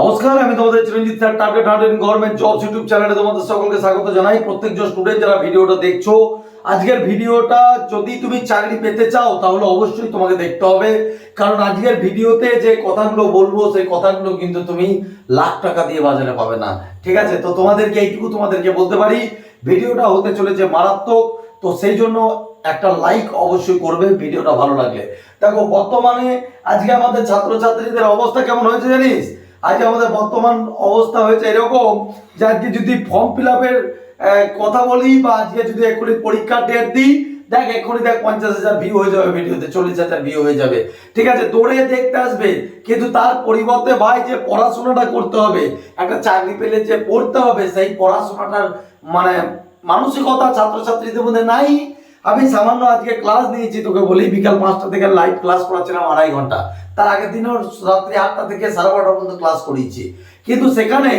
নমস্কার, আমি তোমাদের Chiranjit sir target hundred government jobs YouTube চ্যানেলে তোমাদের সকলকে স্বাগত জানাই। প্রত্যেকজন স্টুডেন্ট যারা ভিডিওটা দেখছ, আজকের ভিডিওটা যদি তুমি চাকরি পেতে চাও, তাহলে অবশ্যই তোমাকে দেখতে হবে। কারণ আজকের ভিডিওতে যে কথাগুলো বলব, সেই কথাগুলো কিন্তু তুমি লাখ টাকা দিয়ে বাজারে পাবে না। ঠিক আছে? তো তোমাদেরকে, এইটুকু তোমাদেরকে বলতে পারি, ভিডিওটা হতে চলেছে মারাত্মক। তো সেই জন্য একটা লাইক অবশ্যই করবে, ভিডিওটা ভালো লাগলে। দেখো, বর্তমানে আজকে আমাদের ছাত্রছাত্রীদের অবস্থা কেমন হয়েছে জানিস? আজকে আমাদের বর্তমান অবস্থা হয়েছে এরকম যে আজকে যদি ফর্ম ফিল আপের কথা বলি বা আজকে যদি এক্ষুনি পরীক্ষার ডেট দিই, দেখ এক্ষুনি দেখ পঞ্চাশ হাজার ভিউ হয়ে যাবে ভিডিওতে চল্লিশ হাজার ভিউ হয়ে যাবে। ঠিক আছে, দৌড়ে দেখতে আসবে, কিন্তু তার পরিবর্তে ভাই যে পড়াশোনাটা করতে হবে, একটা চাকরি পেলে যে পড়তে হবে, সেই পড়াশোনাটার মানে মানসিকতা ছাত্রছাত্রীদের মধ্যে নাই। আমি সামান্য আজকে ক্লাস নিয়েছি, তোকে বলি, বিকাল পাঁচটা থেকে লাইভ ক্লাস করাচ্ছিলাম আড়াই ঘণ্টা। তার আগের দিনও রাত্রি আটটা থেকে সাড়ে বারোটা পর্যন্ত ক্লাস করিয়েছি। কিন্তু সেখানে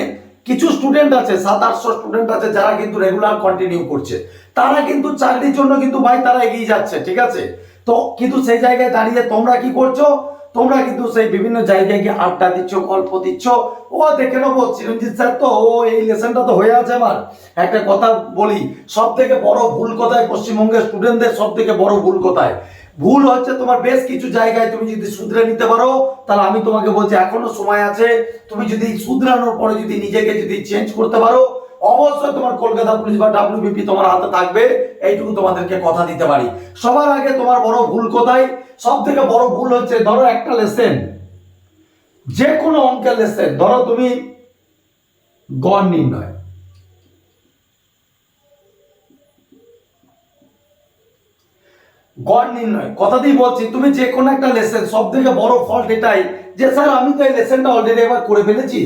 কিছু স্টুডেন্ট আছে, সাত আটশো স্টুডেন্ট আছে যারা কিন্তু রেগুলার কন্টিনিউ করছে। তারা কিন্তু চাকরির জন্য কিন্তু ভাই তারা এগিয়ে যাচ্ছে, ঠিক আছে? তো কিন্তু সেই জায়গায় দাঁড়িয়ে তোমরা কি করছ? তোমরা কিন্তু সেই বিভিন্ন জায়গায় গিয়ে আড্ডা দিচ্ছ, গল্প দিচ্ছ। ও দেখে নেব, চিরঞ্জিত স্যার তো, ও এই লেসনটা তো হয়ে আছে আমার। একটা কথা বলি সব থেকে বড় ভুল কথায় পশ্চিমবঙ্গের স্টুডেন্টদের সব থেকে বড় ভুল কথায়। ভুল হচ্ছে, তোমার বেশ কিছু জায়গায় তুমি যদি শুধরে নিতে পারো, তাহলে আমি তোমাকে বলছি, এখনও সময় আছে, তুমি যদি শুধরানোর পরে যদি নিজেকে যদি চেঞ্জ করতে পারো, অবশ্যই তোমার কলকাতা পুলিশ বা ডাব্লিউবিপি তোমার হাতে থাকবে, এইটুকু তোমাদেরকে কথা দিতে পারি। সবার আগে তোমার বড় ভুল কোথায়? সব থেকে বড় ভুল হচ্ছে, ধরো একটা লেসেন যে কোনো অঙ্কের লেসেন ধরো তুমি গড় নির্ণয়। গড় নির্ণয়। কথাতেই বলছি, তুমি যে কোনো একটা লেসেন সব থেকে বড় ফল্ট এটাই যে, স্যার, আমি তো এই লেসেনটা অলরেডি একবার করে ফেলেছি।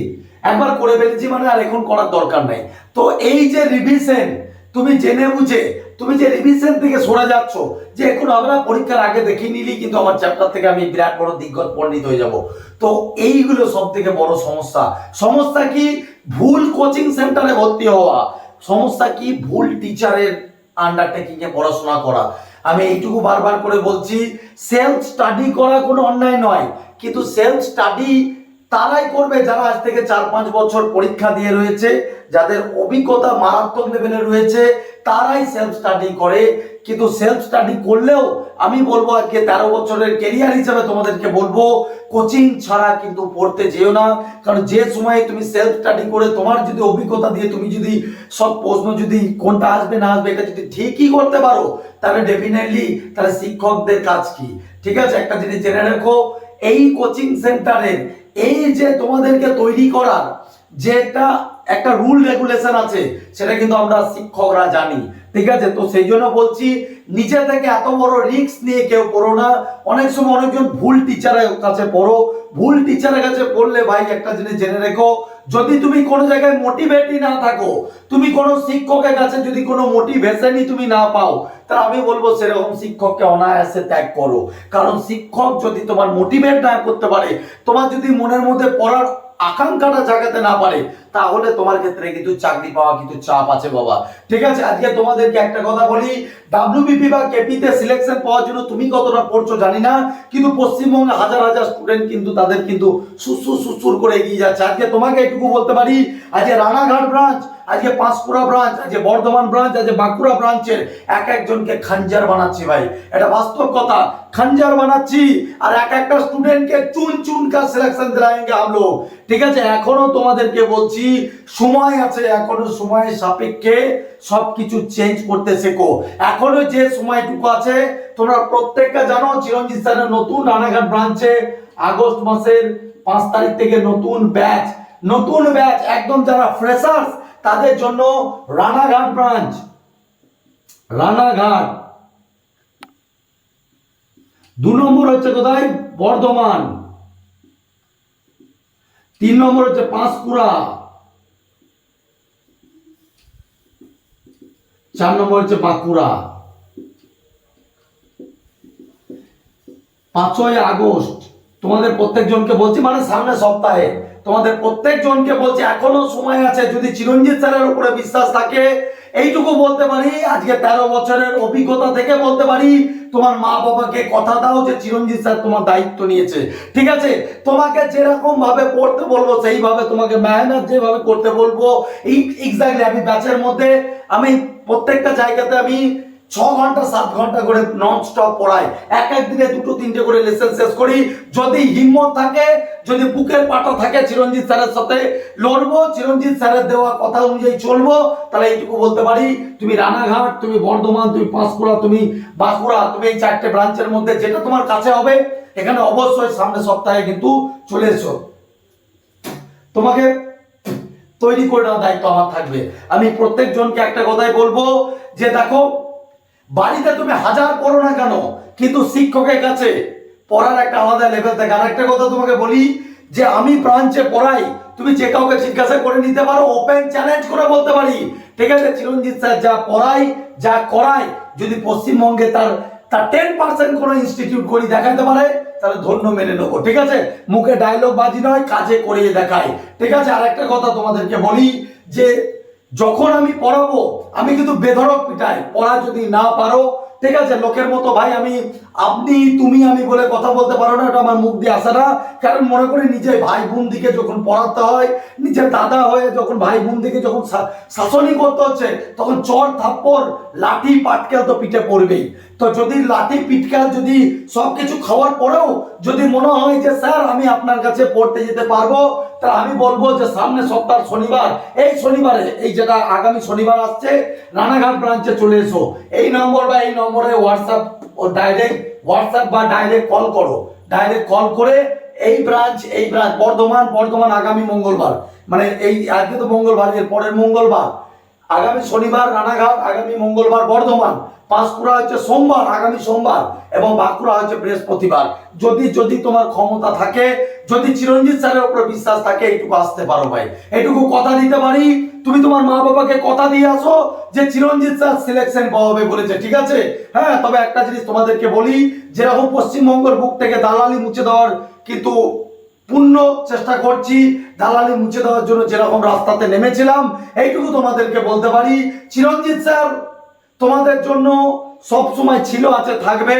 একবার করে ফেলেছি মানে আর এখন করার দরকার নাই। তো এই যে রিভিশন তুমি জেনে বুঝে, তুমি যে রিভিশন থেকে সরে যাচ্ছ, যে এখন আমরা পরীক্ষার আগে দেখে নিলি, কিন্তু আমার চ্যাপ্টার থেকে আমি বিরাট বড় দিগ্গজ পণ্ডিত হয়ে যাব। তো এইগুলো সব থেকে বড় সমস্যা। সমস্যা কি? ভুল কোচিং সেন্টারে ভর্তি হওয়া। সমস্যা কি? ভুল টিচারের আন্ডারটেকিংয়ে পড়াশোনা করা। আমি এইটুকু বারবার করে বলছি সেলফ স্টাডি করা কোনো অন্যায় নয়। কিন্তু সেলফ স্টাডি তারাই করবে যারা আজ থেকে চার পাঁচ বছর পরীক্ষা দিয়ে রয়েছে, যাদের অভিজ্ঞতা মারাত্মক লেভেলে রয়েছে, তারাই সেলফ স্টাডি করে। কিন্তু সেলফ স্টাডি করলেও আমি বলব আজকে তেরো বছরের কেরিয়ার হিসেবে তোমাদেরকে বলব কোচিং ছাড়া কিন্তু পড়তে যেও না। কারণ যে সময়ে তুমি সেলফ স্টাডি করে তোমার যদি অভিজ্ঞতা দিয়ে তুমি যদি সব প্রশ্ন যদি কোনটা আসবে না আসবে, এটা যদি ঠিকই করতে পারো, তাহলে ডেফিনেটলি তাহলে শিক্ষকদের কাজ কি? ঠিক আছে, একটা জিনিস জেনে রেখো, এই কোচিং সেন্টারের এই যে তোমাদেরকে তৈরি করার যে একটা একটা রুল রেগুলেশন আছে, সেটা কিন্তু আমরা শিক্ষকরা জানি। ঠিক আছে? তো সেই জন্য বলছি, নিজে থেকে এত বড় রিক্স নিয়ে কেউ পড়ো না। অনেক সময় অনেকজন ভুল টিচারের কাছে পড়ো। ভুল টিচারের কাছে পড়লে ভাই একটা জিনিস জেনে রেখো, যদি তুমি কোনো জায়গায় মোটিভেটই না থাকো, তুমি কোনো শিক্ষকের কাছে যদি কোনো মোটিভেশনই তুমি না পাও, তাহলে আমি বলব সেরকম শিক্ষককে অনায়াসে ত্যাগ করো। কারণ শিক্ষক যদি তোমার মোটিভেট না করতে পারে, তোমার যদি মনের মধ্যে পড়ার আকাঙ্ক্ষাটা জাগাতে না পারে, তাহলে তোমার ক্ষেত্রে কিন্তু চাকরি পাওয়া কিন্তু চাপ আছে বাবা। ঠিক আছে, আজকে তোমাদেরকে একটা কথা বলি ডাব্লিউবিপি বা কেপিতে সিলেকশন পাওয়ার জন্য তুমি কতটা পড়ছো জানি না, কিন্তু পশ্চিমবঙ্গে হাজার হাজার স্টুডেন্ট কিন্তু তাদের কিন্তু সুসুর সুসুর করে এগিয়ে যাচ্ছে। আজকে তোমাকে এটুকু বলতে পারি, আজকে রানাঘাট ব্রাঞ্চ আজকে পাঁশকুড়া ব্রাঞ্চ আজকে বর্ধমান ব্রাঞ্চ আজকে বাঁকুড়া ব্রাঞ্চের এক একজনকে খাঞ্জার বানাচ্ছি ভাই। এটা বাস্তব কথা। খাঞ্জার বানাচ্ছি আর এক একটা স্টুডেন্টকে চুন চুন কাজ সিলেকশন দিলায়েঙ্গে আমলো ঠিক আছে, এখনও তোমাদেরকে বলছি, সময় আছে, এখনও সময়ের সাপেক্ষে সবকিছু চেঞ্জ করতে শেখো। এখনও যে সময়টুকু আছে, তোমরা প্রত্যেকটা জানো, চিরঞ্জিত স্যারের নতুন রানাঘাট ব্রাঞ্চে আগস্ট মাসের পাঁচ তারিখ থেকে নতুন ব্যাচ নতুন ব্যাচ একদম যারা ফ্রেশার্স তাদের জন্য রানাঘাট ব্রাঞ্চ। রানাঘাট। দু নম্বর হচ্ছে কোথায়? বর্ধমান। তিন নম্বর হচ্ছে পাঁশকুড়া। চার নম্বর হচ্ছে বাঁকুড়া। পাঁচই আগস্ট। তোমাদের প্রত্যেকজনকে বলছি মানে সামনে সপ্তাহে। তোমাদের প্রত্যেকজনকে বলছি, এখনও সময় আছে, যদি চিরঞ্জিত স্যারের উপরে বিশ্বাস থাকে, এইটুকু বলতে পারি, আজকে তেরো বছরের অভিজ্ঞতা থেকে বলতে পারি, তোমার মা বাবাকে কথা দাও যে চিরঞ্জিত স্যার তোমার দায়িত্ব নিয়েছে। ঠিক আছে? তোমাকে যেরকম ভাবে পড়তে বলব, সেইভাবে তোমাকে মেহনত যেভাবে করতে বলব, এই এক্স্যাক্টলি আমি ব্যাচের মধ্যে, আমি প্রত্যেকটা জায়গাতে আমি ছ ঘণ্টা, সাত ঘণ্টা করে নন স্টপ পড়াই। এক এক দিনে দুটো, তিনটে করে লেসন শেষ করি। যদি হিম্মত থাকে, যদি বুকের পাটা থাকে চিরঞ্জিত স্যারের সাথে, লড়বো, চিরঞ্জিত স্যারের দেওয়া কথা অনুযায়ী চলবো, তাহলে এইটুকু বলতে পারি। তুমি রানাঘাট, তুমি বর্ধমান, তুমি পাঁশকুড়া, তুমি বাঁকুড়া, তুমি এই চারটে ব্রাঞ্চের মধ্যে যেটা তোমার কাছে হবে, এখানে অবশ্যই সামনের সপ্তাহে কিন্তু চলে এসো। তোমাকে তৈরি করে দেওয়ার দায়িত্ব আমার থাকবে। আমি প্রত্যেকজনকে একটা কথাই বলব যে, দেখো বাড়িতে তুমি হাজার পড়ো না কেন? কিন্তু শিক্ষকের কাছে পড়ার একটা আলাদা লেভেল থাকে। আর একটা কথা তোমাকে বলি, যে আমি ব্রাঞ্চে পড়াই, তুমি যে কাউকে জিজ্ঞাসা করে নিতে পারো ওপেন চ্যালেঞ্জ করে বলতে পারি। ঠিক আছে, চিরঞ্জিত স্যার যা পড়াই, যা করায় যদি পশ্চিমবঙ্গে তার তার টেন পার্সেন্ট কোনো ইনস্টিটিউট করি দেখাতে পারে, তাহলে ধন্য মেনে নেব। ঠিক আছে? মুখে ডায়লগ বাজি নয়, কাজে করিয়ে দেখায় ঠিক আছে? আর একটা কথা তোমাদেরকে বলি, যে যখন আমি পড়াবো, আমি কিন্তু বেধরক পিটাই। পড়া যদি না পারো, ঠিক আছে, লোকের মতো, ভাই, আমি, আপনি, তুমি, আমি বলে কথা বলতে পারো না, এটা আমার মুখ দিয়ে আসে না। কারণ মনে করি নিজে ভাই বোন দিকে যখন পড়াতে হয় নিজের দাদা হয়ে যখন ভাই বোন দিকে যখন শাসনই করতে হচ্ছে, তখন চর থাপ্পড়, লাঠি পাটকেল তো পিঠে পড়বেই। তো যদি লাঠি, পিটকেল যদি সব কিছু খাওয়ার পরেও যদি মনে হয় যে, স্যার, আমি আপনার কাছে পড়তে যেতে পারব, তা আমি বলব যে, সামনে সপ্তাহ শনিবার। এই শনিবারে, এই যেটা আগামী শনিবার আসছে, রানাঘাট ব্রাঞ্চে চলে এসো। এই নম্বর বা এই নম্বরে হোয়াটসঅ্যাপ ডাইরেক্ট হোয়াটসঅ্যাপ বা ডাইরেক্ট কল করো। ডাইরেক্ট কল করে এই ব্রাঞ্চ এই ব্রাঞ্চ, বর্ধমান বর্ধমান আগামী মঙ্গলবার। মানে এই, আজকে তো মঙ্গলবার, এর পরের মঙ্গলবার। আগামী শনিবার রানাঘাট, আগামী মঙ্গলবার বর্ধমান, পাঁশকুড়া হচ্ছে সোমবার, আগামী সোমবার, এবং বাঁকুড়া হচ্ছে বৃহস্পতিবার। যদি যদি তোমার ক্ষমতা থাকে, যদি চিরঞ্জিত স্যারের উপর বিশ্বাস থাকে, এইটুকু আসতে পারো ভাই। এইটুকু কথা দিতে পারি, তুমি তোমার মা বাবাকে কথা দিয়ে আসো যে চিরঞ্জিত স্যার সিলেকশন পাওয়াবে বলেছে, ঠিক আছে? হ্যাঁ তবে একটা জিনিস তোমাদেরকে বলি, যেরকম পশ্চিমবঙ্গের বুক থেকে দালালি মুছে দেওয়ার কিন্তু পূর্ণ চেষ্টা করছি দালালি মুছে দেওয়ার জন্য যেরকম রাস্তাতে নেমেছিলাম, এইটুকু তোমাদেরকে বলতে পারি। চিরঞ্জিত স্যার, তোমাদের জন্য সব সময় ছিল, আছে, থাকবে।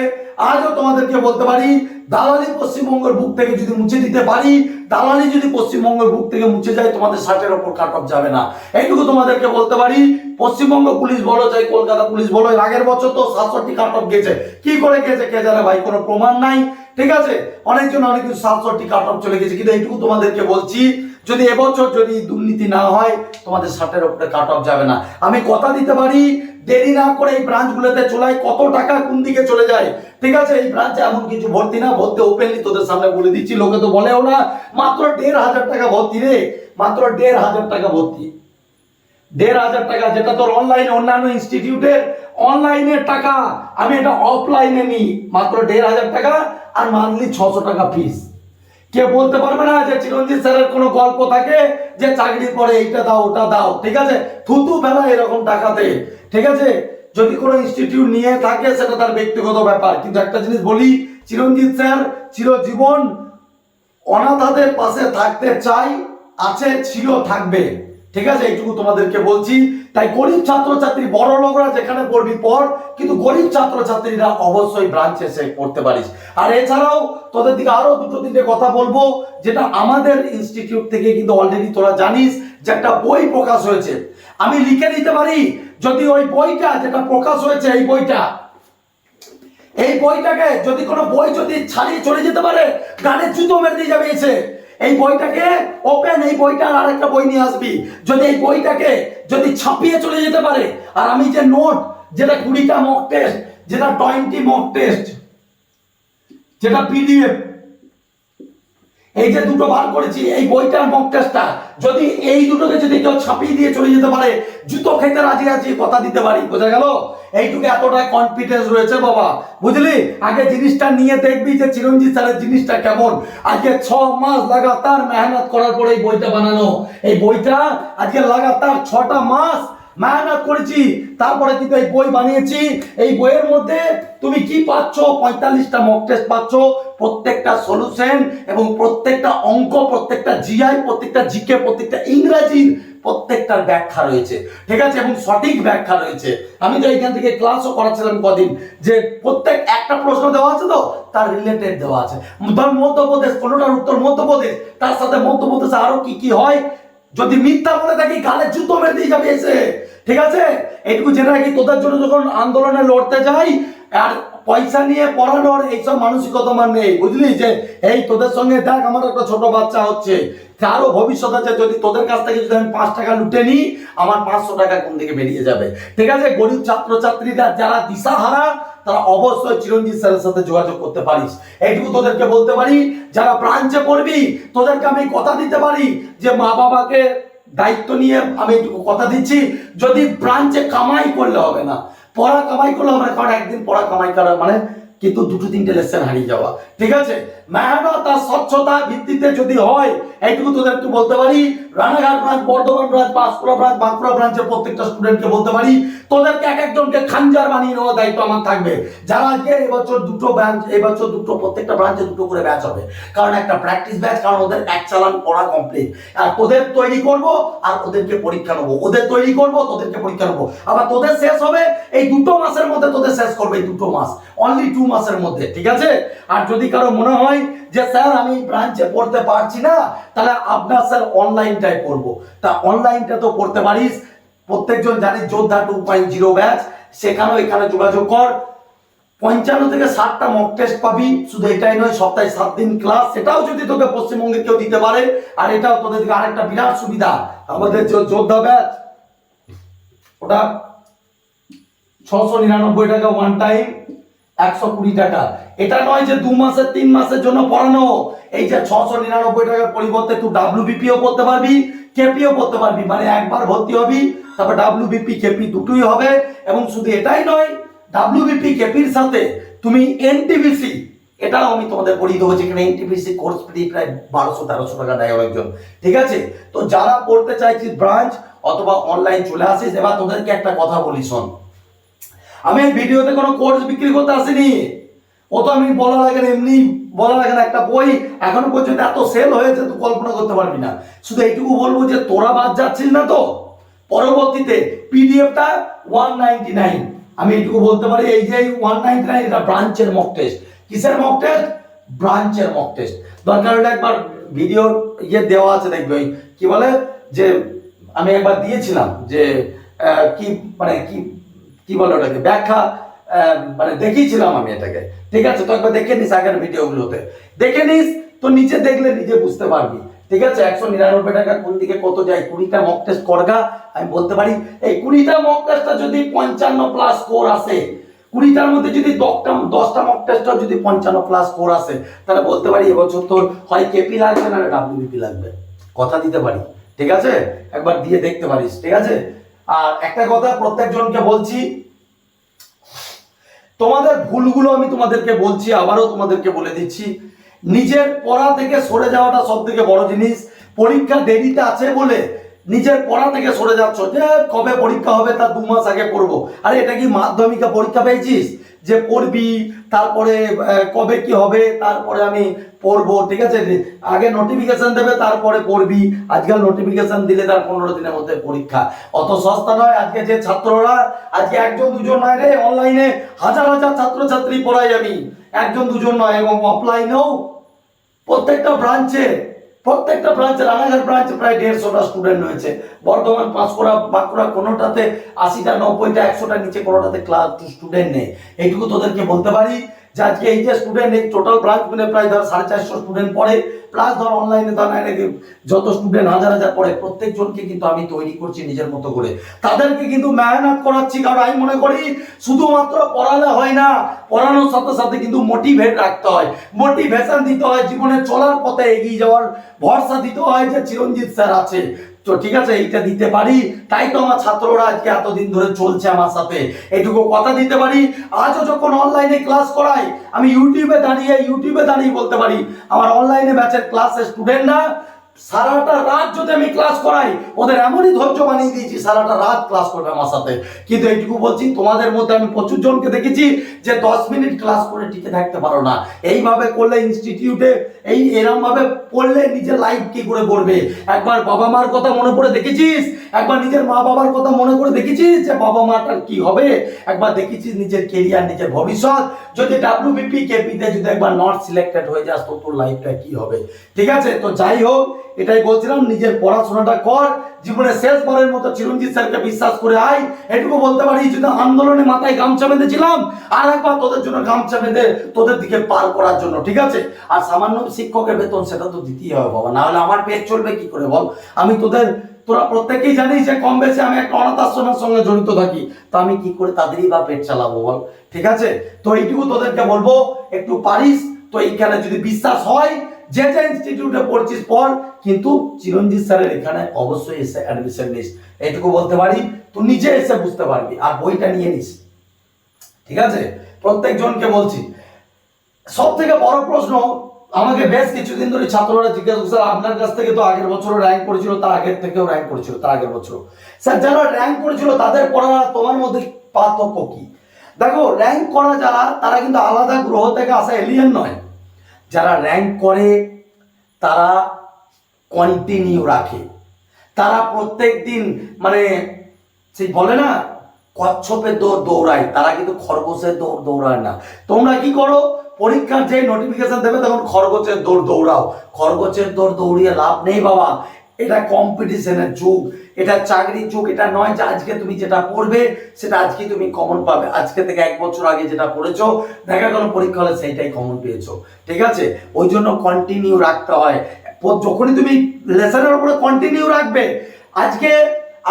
আজও তোমাদেরকে বলতে পারি, দালালি পশ্চিমবঙ্গের বুক থেকে যদি মুছে দিতে পারি, দালালি যদি পশ্চিমবঙ্গের বুক থেকে মুছে যায়, তোমাদের ষাটের ওপর কাট অফ যাবে না। এইটুকু তোমাদেরকে বলতে পারি, পশ্চিমবঙ্গ পুলিশ বলো চাই, কলকাতা পুলিশ বলো আগের বছর তো সাতষট্টি কাট অফ গেছে। কি করে গেছে কে জানে ভাই, কোনো প্রমাণ নাই। ঠিক আছে? অনেকজন অনেক কিছু সাতষট্টি কাট অফ চলে গেছে, কিন্তু এইটুকু তোমাদেরকে বলছি, যদি এবছর যদি দুর্নীতি না হয়, তোমাদের ষাটের ওপরে কাট অফ যাবে না। আমি কথা দিতে পারি, দেরি না করে এই ব্রাঞ্চগুলোতে চলাই কত টাকা কোন দিকে চলে যায়? ঠিক আছে, এই ব্রাঞ্চে এমন কিছু ভর্তি না, ভর্তি ওপেনলি তোদের সামনে বলে দিচ্ছি, লোকে তো বলেও না, মাত্র দেড় হাজার টাকা ভর্তি রে, মাত্র দেড় হাজার টাকা ভর্তি। দেড় হাজার টাকা, যেটা তোর অনলাইন অন্যান্য ইনস্টিটিউটের অনলাইনের টাকা, আমি এটা অফলাইনে নিই। মাত্র দেড় হাজার টাকা আর মান্থলি ছশো টাকা ফিস কে বলতে পারবে না যে চিরঞ্জিত স্যারের কোনো গল্প থাকে যে চাকরির পরে এইটা দাও, ওটা দাও। ঠিক আছে? থুতু বেলা এরকম টাকাতে। ঠিক আছে? যদি কোনো ইনস্টিটিউট নিয়ে থাকে, সেটা তার ব্যক্তিগত ব্যাপার। কিন্তু একটা জিনিস বলি, চিরঞ্জিত স্যার চিরজীবন অনাথাদের পাশে থাকতে চাই, আছে, ছিল, থাকবে। ঠিক আছে, এইটুকু তোমাদেরকে বলছি। তাই গরিব ছাত্রছাত্রী, বড় লোকরা যেখানে পড়বি, পড়। কিন্তু গরিব ছাত্রছাত্রীরা অবশ্যই ব্রাঞ্চে এসে পড়তে পারিস। আর এছাড়াও তোদের দিকে আরও দুটো তিনটে কথা বলব, যেটা আমাদের ইনস্টিটিউট থেকে কিন্তু অলরেডি তোরা জানিস যে একটা বই প্রকাশ হয়েছে। আমি লিখে দিতে পারি? যদি ওই বইটা, যেটা প্রকাশ হয়েছে এই বইটা, এই বইটাকে যদি কোনো বই যদি ছাড়িয়ে চলে যেতে পারে, গানের জুতো মেরে দিয়ে যাবে এসে। এই বইটাকে ওপেন এই বইটার আরেকটা বই নিয়ে আসবি। যদি এই বইটাকে যদি ছাপিয়ে চলে যেতে পারে, আর আমি যে নোট যেটা কুড়িটা মক টেস্ট যেটা টোয়েন্টি মক টেস্ট যেটা পিডিএফ এই যে দুটো বার করেছি, এই বইটার মক টেস্টটা যদি এই দুটোকে যদি কেউ ছাপিয়ে দিয়ে চলে যেতে পারে, জুতো খেতে রাজি আছি, কথা দিতে পারি, বোঝা গেল? এইটুকু এতটা কনফিডেন্স রয়েছে, বাবা। বুঝলি? আগে জিনিসটা নিয়ে দেখবি যে চিরঞ্জিত স্যারের জিনিসটা কেমন। আজকে ছ মাস লাগাতার মেহনত করার পরে এই বইটা বানানো। এই বইটা আজকে লাগাতার ছটা মাস মেহনত করেছি, তারপরে কিন্তু এই বই বানিয়েছি। এই বইয়ের মধ্যে তুমি কি পাচ্ছ? পঁয়তাল্লিশটা মক টেস্ট পাচ্ছ, প্রত্যেকটা সলিউশন এবং প্রত্যেকটা অঙ্ক, প্রত্যেকটা জিআই প্রত্যেকটা জিকে প্রত্যেকটা ইংরাজির প্রত্যেকটার ব্যাখ্যা রয়েছে। ঠিক আছে? এবং সঠিক ব্যাখ্যা রয়েছে। আমি তো এইখান থেকে ক্লাসও করাচ্ছিলাম কদিন, যে প্রত্যেক একটা প্রশ্ন দেওয়া আছে তো, তার রিলেটেড দেওয়া আছে। ধর মধ্যপ্রদেশ, কোনোটার উত্তর মধ্যপ্রদেশ, তার সাথে মধ্যপ্রদেশে আরও কি কি হয়? যদি মিথ্যা বলে থাকি, গালে জুতো মেরে যাবে এসে। ঠিক আছে? এইটুকু জেনে রাখি, তোদের জন্য যখন আন্দোলনে লড়তে যাই, আর পয়সা নিয়ে পড়ানোর এইসব মানসিকতা আমার নেই, বুঝলি? যে, এই, তোদের সঙ্গে দেখ, আমার একটা ছোট বাচ্চা হচ্ছে। কারও ভবিষ্যৎ আছে, যদি তোদের কাছ থেকে যদি আমি পাঁচ টাকা লুটে নিই, আমার পাঁচশো টাকা কোন থেকে বেরিয়ে যাবে? ঠিক আছে? গরিব ছাত্রছাত্রীরা, যারা দিশাহারা তারা অবশ্যই চিরঞ্জিত স্যারের সাথে যোগাযোগ করতে পারিস। এইটুকু তোদেরকে বলতে পারি, যারা ব্রাঞ্চে পড়বি, তোদেরকে আমি কথা দিতে পারি যে মা বাবাকে দায়িত্ব নিয়ে আমি এইটুকু কথা দিচ্ছি। যদি ব্রাঞ্চে কামাই করলে হবে না, পড়া কামাই করলে হবে না, কারণ একদিন পড়া কামাই করা মানে কিন্তু দুটো তিনটে লেসন হারিয়ে যাওয়া। ঠিক আছে? মেহনত আর স্বচ্ছতা ভিত্তিতে যদি হয়, এইটুকু তোদের একটু বলতে পারি Ranaghat branch Bardhaman branch Panskura branch Bankura ব্রাঞ্চের প্রত্যেকটা স্টুডেন্টকে বলতে পারি, তোদেরকে এক একজনকে খাঞ্জার বানিয়ে নেওয়ার দায়িত্ব আমার থাকবে। যারা আজকে এবছর দুটো ব্রাঞ্চ এবছর দুটো প্রত্যেকটা ব্রাঞ্চে দুটো করে ব্যাচ হবে। কারণ একটা প্র্যাকটিস ব্যাচ কারণ ওদের এক চালান পড়া কমপ্লিট আর তোদের তৈরি করব আর ওদেরকে পরীক্ষা নেব। ওদের তৈরি করব, তোদেরকে পরীক্ষা নেব। আবার তোদের শেষ হবে, এই দুটো মাসের মধ্যে তোদের শেষ করবে এই দুটো মাস। অনলি টু মাসের মধ্যে, ঠিক আছে? আর যদি কারও মনে হয় যে, স্যার, আমি ব্রাঞ্চে পড়তে পারছি না, তাহলে আপনার স্যার অনলাইনটাই পড়ব তা অনলাইনটা তো পড়তে পারিস। প্রত্যেকজন জানিস যোদ্ধা টু পয়েন্ট জিরো ব্যাচ সেখানেও এখানে যোগাযোগ কর। পঞ্চান্ন থেকে ষাটটা মক টেস্ট পাবি। শুধু এটাই নয়, সপ্তাহে সাত দিন ক্লাস সেটাও যদি তোকে পশ্চিমবঙ্গে কেউ দিতে পারে, আর এটাও তোদের আরেকটা বিরাট সুবিধা। আমাদের যে যোদ্ধা ব্যাচ ওটা ছশো নিরানব্বই টাকা ওয়ান টাইম একশো কুড়ি টাকা। এটা নয় যে দু মাসের তিন মাসের জন্য পড়ানো। এই যে ছশো নিরানব্বই টাকার পরিবর্তে তুই ডাব্লিউবিপিও পড়তে পারবি কেপিও করতে পারবি মানে একবার ভর্তি হবি, তারপর ডাব্লিউবিপি কেপি দুটোই হবে। এবং শুধু এটাই নয় ডাব্লিউবিপি কেপির সাথে তুমি এনটিবিসি এটাও আমি তোমাদের পড়িয়ে দেবো, যেখানে এনটিপিসি কোর্স ফি প্রায় বারোশো, তেরোশো টাকা দেয় অনেকজন। ঠিক আছে? তো যারা পড়তে চাইছিস ব্রাঞ্চ অথবা অনলাইন চলে আসিস, এবার তোদেরকে একটা কথা বলি, শোন। আমি ভিডিওতে কোনো কোর্স বিক্রি করতে আসিনি। ও তো আমি বলা লাগে না, এমনি বলা লাগে না, একটা বই এখনও পর্যন্ত এত সেল হয়েছে, তুই কল্পনা করতে পারবি না। শুধু এইটুকু বলব যে, তোরা বাদ যাচ্ছিস না তো? পরবর্তীতে পিডিএফটা ওয়ান নাইনটি নাইন আমি এইটুকু বলতে পারি, এই যে ওয়ান নাইনটি নাইন এটা ব্রাঞ্চের মক টেস্ট কিসের মক টেস্ট ব্রাঞ্চের মক টেস্ট দরকার হলে একবার ভিডিও ইয়ে দেওয়া আছে, দেখবে ওই কি বলে, যে আমি একবার দিয়েছিলাম, যে কি মানে কি কি বলে ওটাকে, ব্যাখ্যা মানে দেখিয়েছিলাম আমি এটাকে। ঠিক আছে, তো একবার দেখে নিস আগের ভিডিওগুলোতে। দেখে নিস, তো নিচে দেখলে নিজে বুঝতে পারবি। ঠিক আছে, একশো নিরানব্বই টাকা কোন দিকে কত যায়, কুড়িটা মক টেস্ট করগা, আমি বলতে পারি, এই কুড়িটা মক টেস্টটা যদি পঞ্চান্ন প্লাস স্কোর আসে, কুড়িটার মধ্যে যদি দশটা দশটা মক টেস্টও যদি পঞ্চান্ন প্লাস স্কোর আসে, তাহলে বলতে পারি এবছর তোর হয় কেপি লাগবে না ডাব্লিউবিপি লাগবে। কথা দিতে পারি, ঠিক আছে? একবার দিয়ে দেখতে পারিস, ঠিক আছে? আর একটা কথা প্রত্যেকজনকে বলছি তোমাদের ভুলগুলো আমি তোমাদেরকে বলছি, আবারও তোমাদেরকে বলে দিচ্ছি। নিজের পড়া থেকে সরে যাওয়াটা সব থেকে বড় জিনিস। পরীক্ষা দেরিতে আছে বলে নিজের পড়া থেকে সরে যাচ্ছ। যে কবে পরীক্ষা হবে তা দু মাস আগে পড়ব। আরে এটা কি মাধ্যমিকে পরীক্ষা পেয়েছিস? যে পড়বি, তারপরে কবে কি হবে, তারপরে আমি পড়ব, ঠিক আছে? আগে নোটিফিকেশন দেবে, তারপরে পড়বি। আজকাল নোটিফিকেশন দিলে তার পনেরো দিনের মধ্যে পরীক্ষা। অত সস্তা নয়, আজকে যে ছাত্ররা, আজকে একজন দুজন নয় রে অনলাইনে হাজার হাজার ছাত্রছাত্রী পড়াই আমি। একজন দুজন নয়, এবং অফলাইনেও প্রত্যেকটা ব্রাঞ্চে প্রত্যেকটা ব্রাঞ্চে রানাঘাট ব্রাঞ্চে প্রায় দেড়শোটা স্টুডেন্ট রয়েছে। বর্ধমান পাঁশকুড়া, বাঁকুড়া কোনোটাতে আশিটা, নব্বইটা, একশোটা নিচে কোনোটাতে ক্লাস স্টুডেন্ট নেই। এইটুকু তোদেরকে বলতে পারি যে আজকে এই যে স্টুডেন্ট এই টোটাল ব্রাঞ্চ মিলে প্রায় ধর সাড়ে চারশো স্টুডেন্ট পড়ে। প্লাস ধর অনলাইনে ধর যত স্টুডেন্ট হাজার হাজার পড়ে, প্রত্যেকজনকে কিন্তু আমি তৈরি করছি নিজের মতো করে। তাদেরকে কিন্তু মেহনত করাচ্ছি, কারণ আমি মনে করি শুধুমাত্র পড়ালে হয় না, পড়ানোর সাথে সাথে কিন্তু মোটিভেট রাখতে হয়। মোটিভেশন দিতে হয়, জীবনে চলার পথে এগিয়ে যাওয়ার ভরসা দিতে হয় যে চিরঞ্জিত স্যার আছে। তো ঠিক আছে, এইটা দিতে পারি। তাই তো আমার ছাত্ররা আজকে এতদিন ধরে চলছে আমার সাথে। এটুকু কথা দিতে পারি। আজও যখন অনলাইনে ক্লাস করাই, আমি ইউটিউবে দাঁড়িয়ে ইউটিউবে দাঁড়িয়ে বলতে পারি, আমার অনলাইনে ব্যাচের ক্লাসের স্টুডেন্টরা সারাটা রাত যদি আমি ক্লাস করাই, ওদের এমনই ধৈর্য বানিয়ে দিয়েছি, সারাটা রাত ক্লাস করবে আমার সাথে। কিন্তু এইটুকু বলছি, তোমাদের মধ্যে আমি প্রচুর জনকে দেখেছি, যে দশ মিনিট ক্লাস করে টিকে থাকতে পারো না। এইভাবে করলে ইনস্টিটিউটে এই এরম ভাবে পড়লে নিজের লাইফ কি করে করবে একবার বাবা মার কথা মনে করে দেখেছিস? একবার নিজের মা বাবার কথা মনে করে দেখেছিস যে বাবা মাটার কি হবে? একবার দেখেছিস নিজের কেরিয়ার নিজের ভবিষ্যৎ? যদি ডাব্লিউবিপি কেপিতে যদি একবার নট সিলেক্টেড হয়ে যাস, তো তোর লাইফটা কি হবে? ঠিক আছে? তো যাই হোক এটাই বলছিলাম, নিজের পড়াশোনাটা কর জীবনে শেষ শেষবারের মতো চিরঞ্জিত স্যারকে বিশ্বাস করে আয়। এটুকু বলতে পারি, যদি আন্দোলনে মাথায় গামছা বেঁধেছিলাম, আর একবার তোদের জন্য গামছা বেঁধে তোদের দিকে পার করার জন্য, ঠিক আছে? আর সামান্য শিক্ষকের বেতন, সেটা তো দিতেই হবে, বাবা। না হলে আমার পেট চলবে কি করে, বল? আমি তোদের, তোরা প্রত্যেকেই জানিস যে কম বেশি আমি একটা অনাথ আশ্রমের সঙ্গে জড়িত থাকি। তো আমি কি করে তাদেরই বা পেট চালাবো, বল? ঠিক আছে? তো এইটুকু তোদেরকে বলব, একটু পারিস, তো এইখানে যদি বিশ্বাস হয় যে যে ইনস্টিটিউটে পড়ছিস পর কিন্তু চিরঞ্জিত স্যারের এখানে অবশ্যই এসে অ্যাডমিশন নিস। এইটুকু বলতে পারি, তুই নিজে এসে বুঝতে পারবি আর বইটা নিয়ে নিস। ঠিক আছে? প্রত্যেকজনকে বলছি। সব থেকে বড় প্রশ্ন, আমাকে বেশ কিছুদিন ধরে ছাত্ররা জিজ্ঞাসা করছে আপনার কাছ থেকে তো আগের বছরও র্যাঙ্ক করেছিল, তার আগের থেকেও র্যাঙ্ক করেছিল, তার আগের বছর স্যার, যারা র্যাঙ্ক করেছিল, তাদের পড়া তোমার মধ্যে পার্থক্য কি? দেখো র্যাঙ্ক করা যারা, তারা কিন্তু আলাদা গ্রহ থেকে আসা এলিয়েন নয়। যারা র্যাঙ্ক করে, তারা কন্টিনিউ রাখে। তারা প্রত্যেক দিন মানে সেই বলে না কচ্ছপের দৌড় দৌড়ায়। তারা কিন্তু খরগোশের দৌড় দৌড়ায় না। তোমরা কি করো? পরীক্ষার যে নোটিফিকেশন দেবে, তখন খরগোশের দৌড় দৌড়াও। খরগোশের দৌড় দৌড়িয়ে লাভ নেই বাবা। এটা কম্পিটিশনের যুগ, এটা চাকরির যুগ, এটা নয় যে আজকে তুমি যেটা পড়বে, সেটা আজকে তুমি কমন পাবে। আজকে থেকে এক বছর আগে যেটা পড়েছো, দেখা গেল পরীক্ষা হলে সেইটাই কমন পেয়েছ। ঠিক আছে? ওই জন্য কন্টিনিউ রাখতে হয়। যখনই তুমি লেসনের উপরে কন্টিনিউ রাখবে, আজকে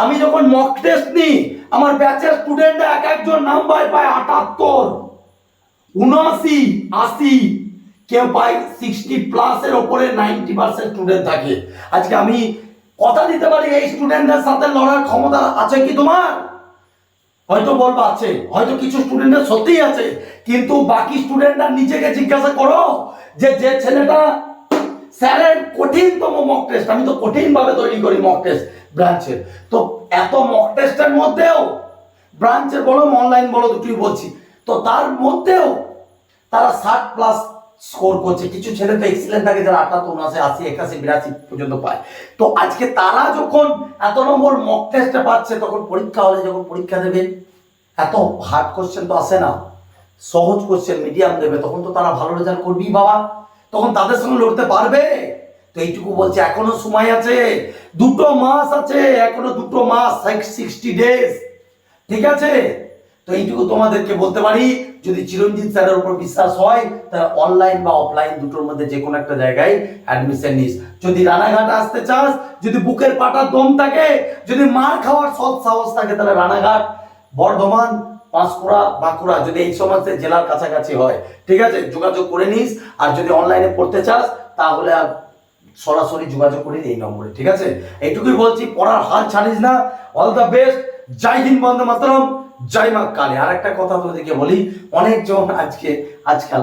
আমি যখন মক টেস্ট নিই, আমার ব্যাচের স্টুডেন্টরা এক একজন নাম্বার পায় আটাত্তর, উনআশি, আশি কেউ পায় সিক্সটি প্লাসের ওপরে নাইনটি পার্সেন্ট স্টুডেন্ট থাকে। আজকে আমি কথা দিতে পারি, এই স্টুডেন্টদের সাথে লড়ার ক্ষমতা আছে কি তোমার? হয়তো বলব আছে, হয়তো কিছু স্টুডেন্টের সত্যিই আছে, কিন্তু বাকি স্টুডেন্টরা নিজেকে জিজ্ঞাসা করো যে যে ছেলেটা স্যারের কঠিনতম মক টেস্ট আমি তো কঠিন ভাবে তৈরি করি মক টেস্ট ব্রাঞ্চের তো এত মক টেস্টের মধ্যেও ব্রাঞ্চের বলো অনলাইন বলো, দুটোই বলছি। তো তার মধ্যেও তারা ষাট প্লাস স্কোর করছে। কিছু ছেলে তো এক্সিলেন্ট থাকে, যারা আটাত্তর উনআশি, আশি, একাশি, বিরাশি পর্যন্ত পায়। তো আজকে তারা যখন এত নম্বর মক টেস্টে পাচ্ছে, তখন পরীক্ষা হলে যখন পরীক্ষা দেবে, এত হার্ড কোশ্চেন তো আসে না। সহজ কোশ্চেন মিডিয়াম দেবে, তখন তো তারা ভালো রেজাল্ট করবি বাবা। তখন তাদের সঙ্গে লড়তে পারবে। তো এইটুকু বলছে, এখনও সময় আছে। দুটো মাস আছে, এখনও দুটো মাস সিক্সটি ডেজ ঠিক আছে? তো এইটুকু তোমাদেরকে বলতে পারি, যদি চিরঞ্জিত স্যারের উপর বিশ্বাস হয়, তাহলে অনলাইন বা অফলাইন দুটোর মধ্যে যে কোনো একটা জায়গায় অ্যাডমিশন নিস। যদি রানাঘাট আসতে চাস, যদি বুকের পাটার দম থাকে, যদি মার খাওয়ার সৎ সাহস থাকে, তাহলে রানাঘাট, বর্ধমান, পাঁশকুড়া, বাঁকুড়া, যদি এই সমস্ত জেলার কাছাকাছি হয়, ঠিক আছে? যোগাযোগ করে নিস। আর যদি অনলাইনে পড়তে চাস, তাহলে আর সরাসরি যোগাযোগ করি এই নম্বরে, ঠিক আছে? এইটুকুই বলছি, পড়ার হাল ছাড়িস না। All the best Jai Hind Vande Mataram. জয় মা কালী। আর একটা কথা তোদেরকে বলি অনেকজন আজকে আজকাল